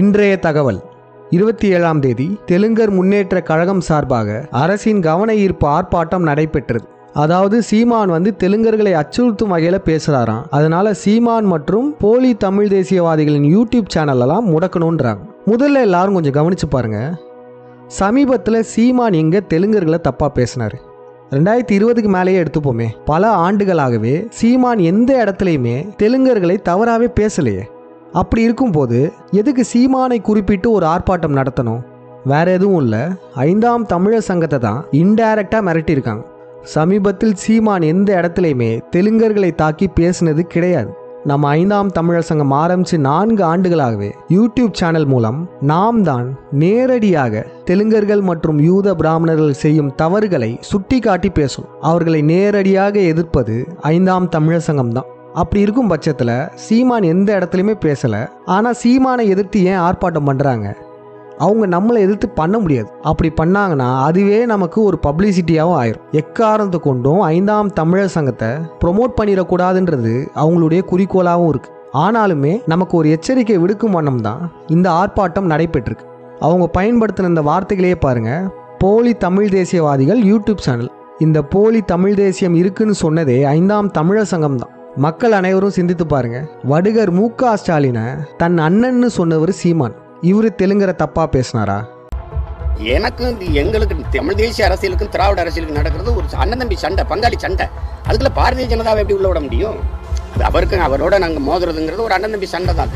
இன்றைய தகவல். இருபத்தி ஏழாம் தேதி தெலுங்கர் முன்னேற்ற கழகம் சார்பாக அரசின் கவன ஈர்ப்பு ஆர்ப்பாட்டம் நடைபெற்றது. அதாவது சீமான் வந்து தெலுங்கர்களை அச்சுறுத்தும் வகையில் பேசுகிறாராம் அதனால சீமான் மற்றும் போலி தமிழ் தேசியவாதிகளின் யூடியூப் சேனலெல்லாம் முடக்கணுன்றாங்க. முதல்ல எல்லாரும் கொஞ்சம் கவனிச்சு பாருங்க. சமீபத்தில் சீமான் எங்கே தெலுங்கர்களை தப்பாக பேசினார். ரெண்டாயிரத்தி இருபதுக்கு மேலேயே எடுத்துப்போமே. பல ஆண்டுகளாகவே சீமான் எந்த இடத்துலையுமே தெலுங்கர்களை தவறாகவே பேசலையே. அப்படி இருக்கும்போது எதுக்கு சீமானை குறிப்பிட்டு ஒரு ஆர்ப்பாட்டம் நடத்தணும்? வேற எதுவும் இல்லை. ஐந்தாம் தமிழர் சங்கத்தை தான் இன்டைரக்டாக மிரட்டியிருக்காங்க. சமீபத்தில் சீமான் எந்த இடத்துலையுமே தெலுங்கர்களை தாக்கி பேசினது கிடையாது. நம்ம ஐந்தாம் தமிழர் சங்கம் ஆரம்பித்து நான்கு ஆண்டுகளாகவே யூடியூப் சேனல் மூலம் நாம் தான் நேரடியாக தெலுங்கர்கள் மற்றும் யூத பிராமணர்கள் செய்யும் தவறுகளை சுட்டி காட்டி பேசும். அவர்களை நேரடியாக எதிர்ப்பது ஐந்தாம் தமிழர் சங்கம் தான். அப்படி இருக்கும் பட்சத்தில் சீமான் எந்த இடத்துலையுமே பேசலை. ஆனால் சீமானை எதிர்த்து ஏன் ஆர்ப்பாட்டம் பண்ணுறாங்க அவங்க நம்மளை எதிர்த்து பண்ண முடியாது. அப்படி பண்ணாங்கன்னா அதுவே நமக்கு ஒரு பப்ளிசிட்டியாகவும் ஆயிரும். எக்காரணத்தை கொண்டும் ஐந்தாம் தமிழர் சங்கத்தை ப்ரொமோட் பண்ணிடக்கூடாதுன்றது அவங்களுடைய குறிக்கோளாகவும் இருக்கு. ஆனாலுமே நமக்கு ஒரு எச்சரிக்கை விடுக்கும் வண்ணம் தான் இந்த ஆர்ப்பாட்டம் நடைபெற்றிருக்கு. அவங்க பயன்படுத்தின இந்த வார்த்தைகளையே பாருங்க. போலி தமிழ் தேசியவாதிகள் யூடியூப் சேனல். இந்த போலி தமிழ் தேசியம் இருக்குன்னு சொன்னதே ஐந்தாம் தமிழர் சங்கம் தான் மக்கள் அனைவரும் சிந்தித்து பாருங்க. வடுகர் மு. க. ஸ்டாலினை தன் அண்ணன்னு சொன்னவர் சீமான். இவரு தெலுங்கரை தப்பா பேசினாரா? எனக்கும் எங்களுக்கு தமிழ் தேசிய அரசியலுக்கும் திராவிட அரசியலுக்கும் நடக்கிறது ஒரு அண்ணன் தம்பி சண்டை பங்காளி சண்டை. அதுக்குள்ள பாரதிய ஜனதாவை எப்படி உள்ள விட முடியும்? அது அவருக்கு அவரோட நாங்கள் மோதுறதுங்கிறது ஒரு அண்ணன் தம்பி சண்டை தான்.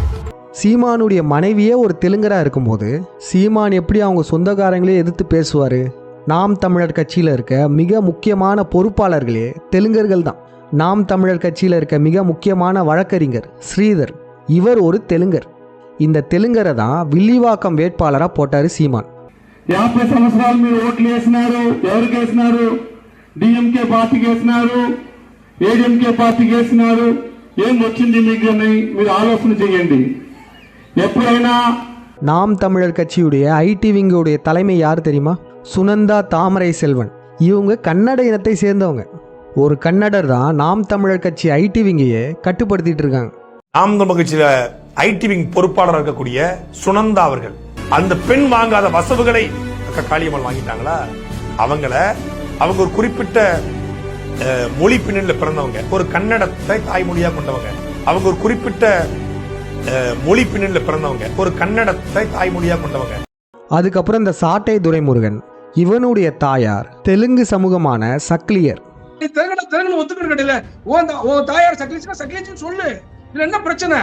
சீமானுடைய மனைவியே ஒரு தெலுங்கரா இருக்கும்போது சீமான் எப்படி அவங்க சொந்தக்காரங்களே எதிர்த்து பேசுவார்? நாம் தமிழர் கட்சியில் இருக்க மிக முக்கியமான பொறுப்பாளர்களே தெலுங்கர்கள் தான் நாம் தமிழர் கட்சியில் இருக்க மிக முக்கியமான வழக்கறிஞர் ஸ்ரீதர் இவர் ஒரு தெலுங்கர் இந்த தெலுங்கரை தான் வில்லிவாக்கம் வேட்பாளராக போட்டார் சீமான் యాభై సంవత్సరాలు మీరు ఓట్లు వేసినారు ఎవరికి వేసినారు డిఎంకే పార్టీకి వేసినారు ఏడిఎంకే పార్టీకి వేసినారు ఏం వచ్చింది మీకు అని మీరు ఆలోచన చేయండి ఎప్పుడైనా நாம் தமிழர் கட்சியுடைய ஐடி விங்குடைய தலைமை யார் தெரியுமா சுனந்தா தாமரை செல்வன் இவங்க கன்னட இனத்தை சேர்ந்தவங்க ஒரு கன்னடர் தான் நாம் தமிழர் கட்சி ஐடி விங்கையே கட்டுப்படுத்திட்டு இருக்காங்க. நாம் தமிழ் கட்சியில ஐடி விங் பொறுப்பாளராக இருக்கக்கூடிய சுனந்தா அவர்கள் அந்த பெண் வாங்காத வசவுகளை காளியம்மாள் வாங்கிட்டாங்களா? அவங்கள அவங்க ஒரு குறிப்பிட்ட மொழி பின்னணியில பிறந்தவங்க ஒரு கன்னடத்தை தாய்மொழியா கொண்டவங்க. அவங்க ஒரு குறிப்பிட்ட மொழி பின்னணியில பிறந்தவங்க ஒரு கன்னடத்தை தாய்மொழியா கொண்டவங்க. அதுக்கப்புறம் இந்த சாட்டை துரைமுருகன் இவனுடைய தாயார் தெலுங்கு சமூகமான சக்லியர். நீ தெலுங்குல தெலுங்குல ஒத்துக்கிற கிடையில உன் உன் தாயார் சக்லிச்சுனா சக்லிச்சுன்னு சொல்லு. இதுல என்ன பிரச்சனை?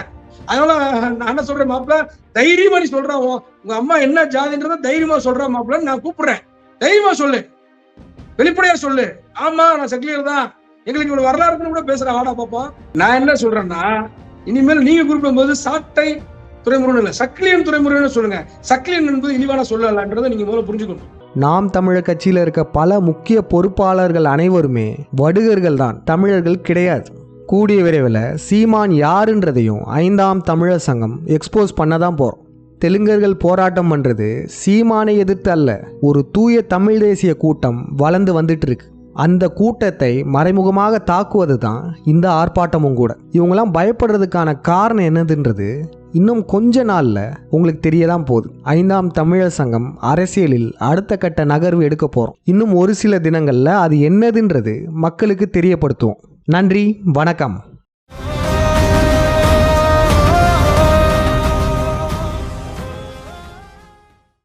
அதனால நான் என்ன சொல்றேன் மாப்பிள்ள தைரியமா நீ சொல்றா உங்க அம்மா என்ன ஜாதின்றத தைரியமா சொல்றா மாப்பிள்ளன்னு நான் கூப்பிடுறேன். தைரியமா சொல்லு. வெளிப்படையா சொல்லு. ஆமா நான் சக்லியர் தான். எங்களுக்கு இவ்வளவு வரலாறுன்னு கூட பேசுறேன் வாடா பாப்போம் நான் என்ன சொல்றேன்னா இனிமேல் நீங்க குறிப்பிடும்போது சாட்டை துறைமுருகன் இல்ல சக்லியன் துறைமுருகன் சொல்லுங்க. சக்லியன் என்பது இழிவான சொல்லலான்றதை நீங்க முதல்ல புரிஞ்சுக்கணும். நாம் தமிழர் கட்சியில் இருக்க பல முக்கிய பொறுப்பாளர்கள் அனைவருமே வடுகர்கள் தான். தமிழர்கள் கிடையாது. கூடிய விரைவில் சீமான் யாருன்றதையும் ஐந்தாம் தமிழர் சங்கம் எக்ஸ்போஸ் பண்ண தான் போகிறோம் தெலுங்கர்கள் போராட்டம் பண்ணுறது சீமானை எதிர்த்து அல்ல. ஒரு தூய தமிழ் தேசிய கூட்டம் வளர்ந்து வந்துட்டு இருக்கு அந்த கூட்டத்தை மறைமுகமாக தாக்குவது தான் இந்த ஆர்ப்பாட்டமும் கூட. இவங்கெல்லாம் பயப்படுறதுக்கான காரணம் என்னதுன்றது இன்னும் கொஞ்ச நாளில் உங்களுக்கு தெரிய தான் போகுது. ஐந்தாம் தமிழர் சங்கம் அரசியலில் அடுத்த கட்ட நகர்வு எடுக்க போகிறோம் இன்னும் ஒரு சில தினங்களில் அது என்னதுன்றது மக்களுக்கு தெரியப்படுத்துவோம். நன்றி வணக்கம்.